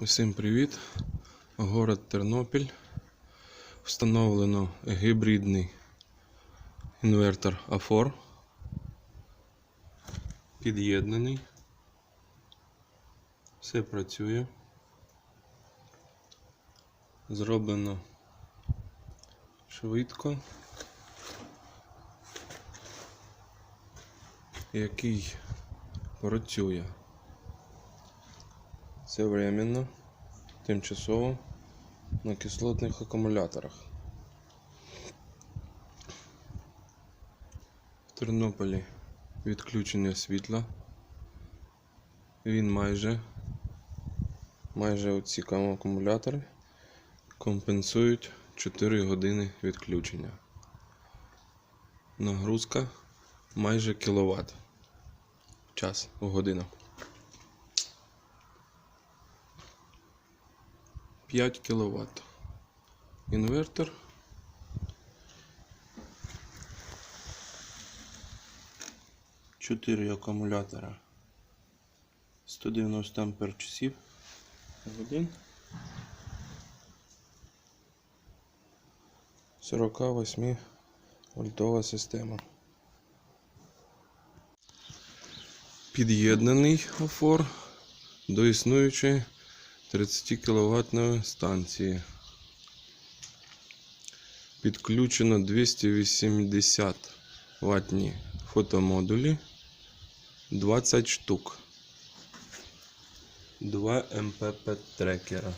Усім привіт! Город Тернопіль. Встановлено гібридний інвертор Афор. Під'єднаний. Все працює. Зроблено швидко. Який працює. Це временно, тимчасово на кислотних акумуляторах. В Тернополі відключення світла. Він майже, майже оці акумулятори компенсують 4 години відключення. Нагрузка майже кіловат. Час у годину. 5 кВт. Інвертор. Чотири акумулятора. 190 ампер часів. Один. 48 вольтова система. Під'єднаний офор до існуючої 30 кВт станції. Підключено 280 ватні фотомодулі 20 штук. 2 МПП трекера.